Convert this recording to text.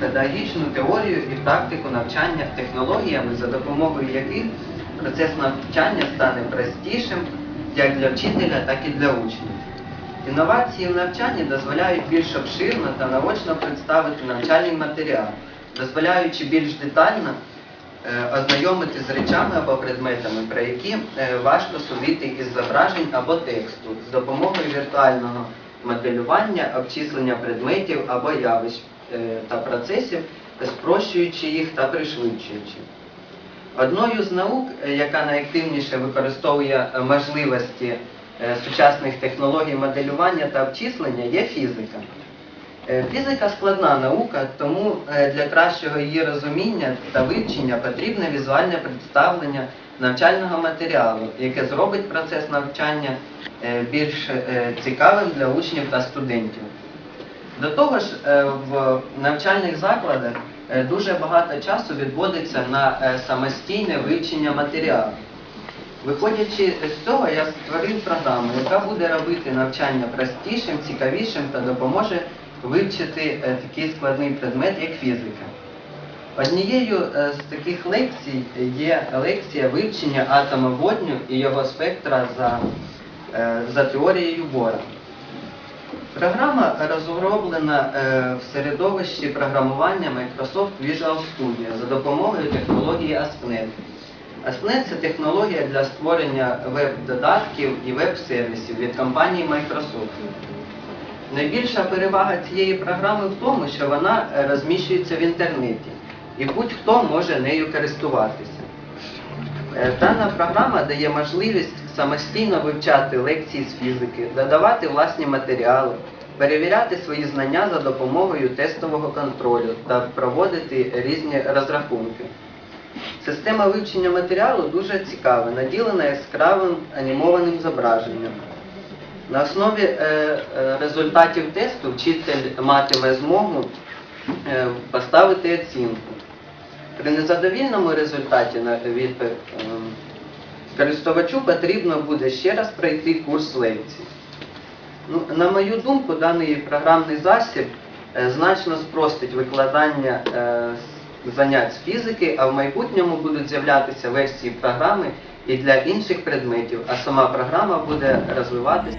педагогічну теорію і практику навчання технологіями, за допомогою яких процес навчання стане простішим як для вчителя, так і для учнів. Інновації в навчанні дозволяють більш обширно та наочно представити навчальний матеріал, дозволяючи більш детально е, ознайомити з речами або предметами, про які е, важко судити із зображень або тексту, з допомогою віртуального моделювання, обчислення предметів або явищ е, та процесів, спрощуючи їх та пришвидшуючи. Одною з наук, е, яка найактивніше використовує е, можливості сучасних технологій моделювання та обчислення, є фізика. Фізика складна наука, тому для кращого її розуміння та вивчення потрібне візуальне представлення навчального матеріалу, яке зробить процес навчання е, більш е, цікавим для учнів та студентів. До того ж, е, в навчальних закладах дуже багато часу відводиться на самостійне вивчення матеріалу. Виходячи з цього, я створив програму, яка буде робити навчання простішим, цікавішим та допоможе вивчити такий складний предмет, як фізика. Однією е, з таких лекцій є лекція вивчення атома водню і його спектра за, е, за теорією Бора. Програма розроблена е, в середовищі програмування Microsoft Visual Studio за допомогою технології ASP.NET. ASP.NET – це технологія для створення веб-додатків і веб-сервісів від компанії Microsoft. Найбільша перевага цієї програми в тому, що вона розміщується в інтернеті, і будь-хто може нею користуватися. Е, Дана програма дає можливість самостійно вивчати лекції з фізики, додавати власні матеріали, перевіряти свої знання за допомогою тестового контролю та проводити різні розрахунки. Система вивчення матеріалу дуже цікава, наділена яскравим анімованим зображенням. На основі е, е, результатів тесту вчитель матиме змогу поставити оцінку. При незадовільному результаті від е, користувачу потрібно буде ще раз пройти курс лекцій. Ну, на мою думку, даний програмний засіб е, значно спростить викладання е, занять з фізики, а в майбутньому будуть з'являтися версії програми і для інших предметів, а сама програма буде розвиватися.